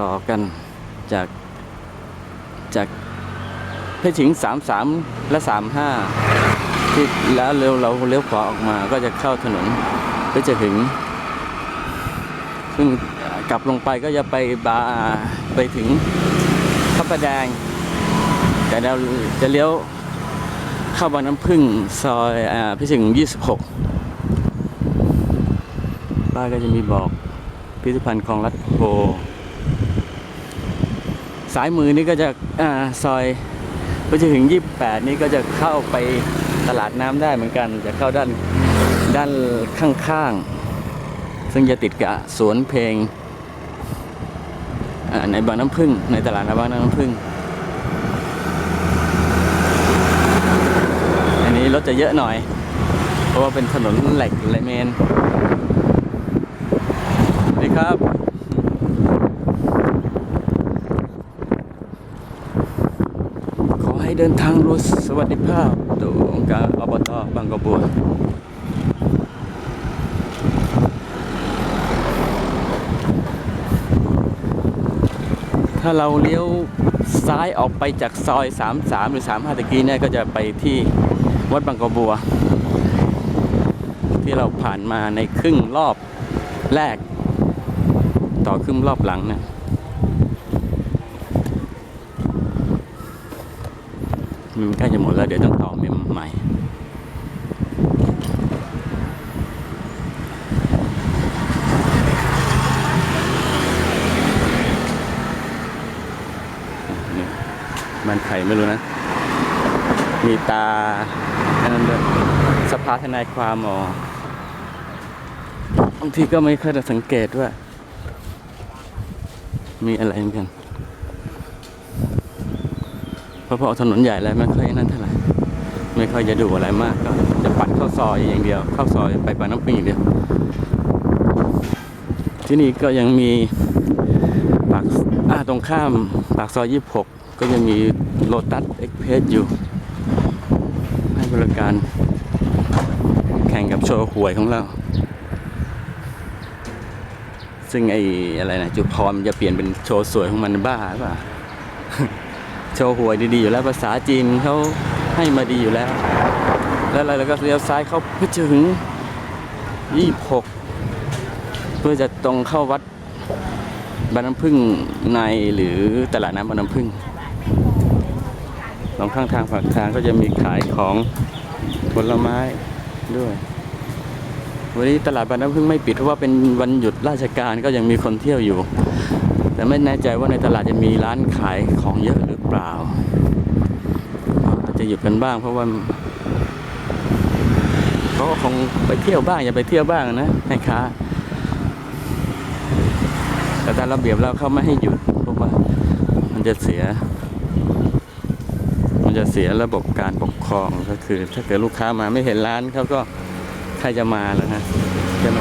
ต่อกันจากจากเพชรฉิงสามสามและสามห้าที่แล้วเร็วเราเลี้ยวขวาออกมาก็จะเข้าถนนเพชรหึง ซึ่งกลับลงไปก็จะไปบาไปถึงพระประแดง แต่เราจะเลี้ยวเข้าบางน้ำพึ่งซอยอ่าพิถึง 26ป้ายก็จะมีบอกพิพิธภัณฑ์คลองลัดโพ สายมือนี่ก็จะอซอยไปจนถึง 28 นี่ก็จะเข้าไปตลาดน้ำได้เหมือนกัน จะเข้าด้านด้านข้างๆ ซึ่งจะติดกับสวนเพลงในบางน้ำพึ่งในตลาดบางน้ำพึ่งอันนี้รถจะเยอะหน่อย เพราะว่าเป็นถนนเหล็กไหลเมนสวัสดีครับ ขอให้ เดินทางรู้สวัสดิภาพโดยองค์การอบตบางกระบัวถ้าเราเลี้ยวซ้ายออกไปจากซอย 33 หรือ 35ตะกี้เนี่ยก็จะไปที่วัดบางกระบัว ที่เราผ่านมาในครึ่งรอบแรก ต่อครึ่งรอบหลังเนี่ย มันใกล้จะหมดแล้วเดี๋ยวต้องต่อเมมใหม่มันไข่ไม่รู้นะ มีตาอันนั้นด้วยสภาทนายความอ๋อบางทีก็ไม่เคยจะสังเกตว่า มีอะไรเหมือนกัน เพราะพอถนนใหญ่แล้วไม่ค่อยนั่นเท่าไหร่ไม่ค่อยจะดูอะไรมากก็จะปัดเข้าซอยอย่างเดียว เข้าซอยไปปาน้ำปิงอย่างเดียว ที่นี่ก็ยังมีปากอ่าตรงข้ามปากซอย 26 ก็จะมีโ o ตัสเอ็กเพสอยู่ ให้บริการแข่งกับโชว์หวยของเรา ซึ่งไอ้อะไรนะจุพรมันจะเปลี่ยนเป็นโชว์สวยของมันบ้าหรือเปล่า โชว์หวยดีๆอยู่แล้วภาษาจีนเขาให้มาดีอยู่แล้ว แล้วเราก็เลี้ยวซ้ายเข้าเพื่อถึง 26 เพื่อจะตรงเข้าวัดบานน้ำพึ่งในหรือตลาดน้ำบานน้ำพึ่งสองข้างทางฝั่งทางก็จะมีขายของผลไม้ด้วย วันนี้ตลาดบานน้ำพึ่งไม่ปิดเพราะว่าเป็นวันหยุดราชการก็ยังมีคนเที่ยวอยู่ แต่ไม่แน่ใจว่าในตลาดจะมีร้านขายของเยอะหรือเปล่า อาจจะหยุดกันบ้างเพราะว่าเขาก็คงไปเที่ยวบ้างอย่าไปเที่ยวบ้างนะแม่ค้าแต่ตามระเบียบแล้วเขาไม่ให้หยุดเพราะว่ามันจะเสีย มันจะเสียระบบการปกครองก็คือ ถ้าเกิดลูกค้ามาไม่เห็นร้านเขาก็ใครจะมาแล้วนะใช่ไหม